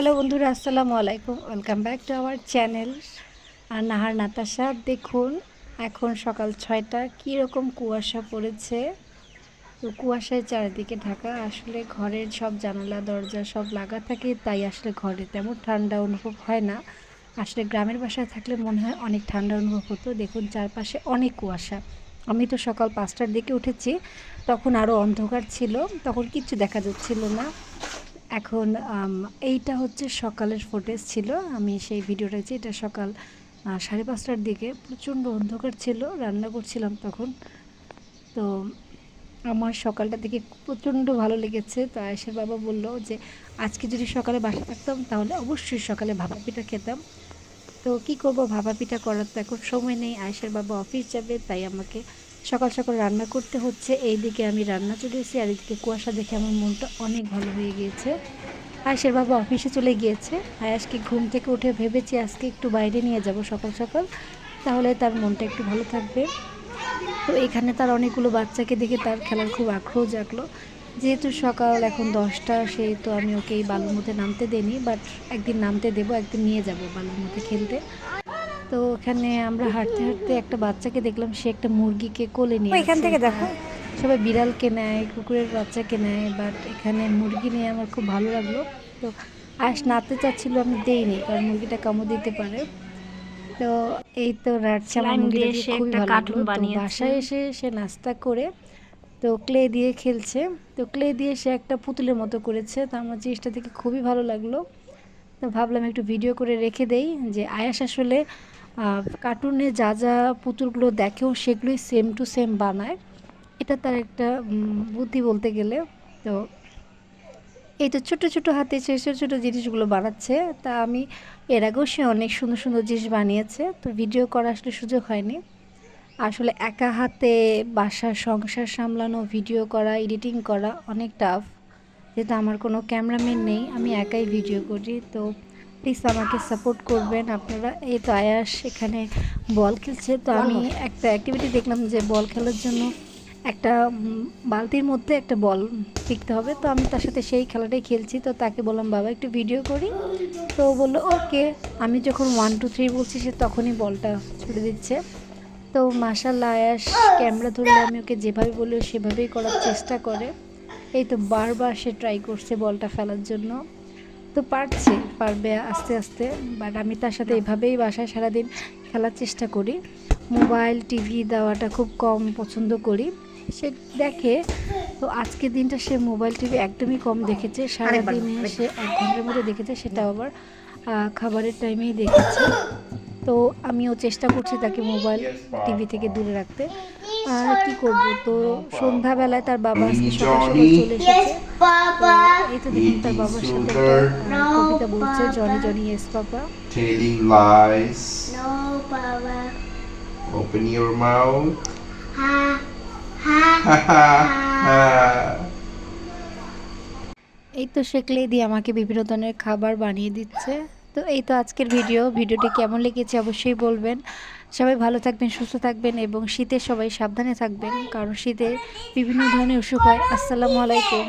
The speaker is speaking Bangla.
হ্যালো বন্ধুরা, আসসালামু আলাইকুম। Welcome back to our channel আর নাহার নাতাশা, দেখুন, এখন সকাল ছয়টা, কীরকম কুয়াশা পড়েছে। তো কুয়াশায় চারিদিকে ঢাকা, আসলে ঘরের সব জানালা, দরজা সব লাগা থাকে, তাই আসলে ঘরে তেমন ঠান্ডা অনুভব হয় না। আসলে গ্রামের বাসায় থাকলে মনে হয় অনেক ঠান্ডা অনুভব হতো। দেখুন, চারপাশে অনেক কুয়াশা। আমি তো সকাল পাঁচটার দিকে উঠেছি, তখন আরও অন্ধকার ছিল, তখন কিচ্ছু দেখা যাচ্ছিল না। এখন এইটা হচ্ছে সকালের ফুটেজ ছিল। আমি সেই ভিডিওটা যে এটা সকাল সাড়ে পাঁচটার দিকে। প্রচণ্ড অন্ধকার ছিল, রান্না করছিলাম তখন। তো আমার সকালটা দেখে প্রচণ্ড ভালো লেগেছে। তো আয়েশের বাবা বলল যে, আজকে যদি সকালে বাসা থাকতাম, তাহলে অবশ্যই সকালে ভাপা পিঠা খেতাম। তো কি করব? ভাপা পিঠা করার তো এখন সময় নেই। আয়েশের বাবা অফিস যাবে, তাই আমাকে সকাল সকাল রান্না করতে হচ্ছে, এইদিকে আমি রান্না চলে এসেছি, আর এদিকে কুয়াশা দেখে আমার মনটা অনেক ভালো হয়ে গিয়েছে। আয়েশের বাবা অফিসে চলে গিয়েছে। আয়াসকে ঘুম থেকে উঠে ভেবেছি আজকে একটু বাইরে নিয়ে যাব সকাল সকাল, তাহলে তার মনটা একটু ভালো থাকবে। তো এখানে তার অনেকগুলো বাচ্চাকে দেখে তার খেলার খুব আগ্রহ জাগলো। যেহেতু সকাল এখন দশটা সেই তো আমি ওকে এই বালুর মধ্যে নামতে দেইনি বাট একদিন নামতে দেবো, একদিন নিয়ে যাব বালুর মধ্যে খেলতে। তো ওখানে আমরা হাঁটতে হাঁটতে একটা বাচ্চাকে দেখলাম সে একটা মুরগিকে কোলে নিয়ে এখান। থেকে দেখো। সবাই বিড়ালকে নেয় কুকুরের বাচ্চাকে নেয় বাট এখানে মুরগি নিয়ে আমার খুব ভালো লাগল। তো আস নাতে চাচ্ছিল আমি দেইনি কারণ মুরগিটা কামড় দিতে পারে। তো এই তো দেখে সে খুবই একটা ভালো লাগল। বাসায় এসে সে নাস্তা করে তো ক্লে দিয়ে খেলছে। তো ক্লে দিয়ে সে একটা পুতুলের মতো করেছে তো আমার জিনিসটা দেখে খুবই ভালো লাগল। তো ভাবলাম একটু ভিডিও করে রেখে দেই যে আয়াস আসলে কার্টুনে যা যা পুতুলগুলো দেখেও সেগুলোই সেম টু সেম বানায়। এটা তার একটা বুদ্ধি বলতে গেলে। তো এই তো ছোটো ছোটো হাতে সে ছোটো ছোটো জিনিসগুলো বানাচ্ছে। তা আমি এর আগেও সে অনেক সুন্দর সুন্দর জিনিস বানিয়েছে। তো ভিডিও করা আসলে সুযোগ হয়নি। আসলে একা হাতে বাসার সংসার সামলানো ভিডিও করা এডিটিং করা অনেক টাফ যেহেতু আমার কোনো ক্যামেরাম্যান নেই, আমি একাই ভিডিও করি। তো প্লিজ আমাকে সাপোর্ট করবেন আপনারা এই তো আয়াস এখানে বল খেলছে। তো আমি একটা অ্যাক্টিভিটি দেখলাম যে বল খেলার জন্য একটা বালতির মধ্যে একটা বল টিকতে হবে। তো আমি তার সাথে সেই খেলাটাই খেলছি। তো তাকে বললাম বাবা একটু ভিডিও করি। তো বলল ওকে। আমি যখন ওয়ান টু থ্রি বলছি সে তখনই বলটা ছুড়ে দিচ্ছে। তো মাসাল্লাহ আয়াস ক্যামেরা ধরলে আমি ওকে যেভাবে বলি সেভাবেই করার চেষ্টা করে। এই তো বারবার সে ট্রাই করছে বলটা ফেলার জন্য। তো পারছে পারবে আস্তে আস্তে বাট আমি তার সাথে এভাবেই বাসায় সারাদিন খেলার চেষ্টা করি। মোবাইল টিভি দেওয়াটা খুব কম পছন্দ করি। সে দেখে তো আজকে দিনটা সে মোবাইল টিভি একদমই কম দেখেছে। সারাদিনে সে এক ঘণ্টার মধ্যে দেখেছে সেটা আবার খাবারের টাইমেই দেখেছে। তো আমিও চেষ্টা করছি তাকে মোবাইল টিভি থেকে দূরে রাখতে। আর কি করব? তো সন্ধ্যাবেলায় তার বাবা আজকে সকাল সকাল চলে এসেছে। এই তো দেখুন তার বাবার সাথে কবিতা বলছে Johnny Johnny yes papa your mouth. Ha, ha. Ha ha ha. এই তো শেখলে দিয়ে আমাকে বিভিন্ন ধরনের খাবার বানিয়ে দিচ্ছে। তো এই তো আজকের ভিডিও। ভিডিওটি কেমন লেগেছে অবশ্যই বলবেন। সবাই ভালো থাকবেন, সুস্থ থাকবেন এবং শীতে সবাই সাবধানে থাকবেন, কারণ শীতে বিভিন্ন ধরনের অসুখ হয়। আসসালামু আলাইকুম।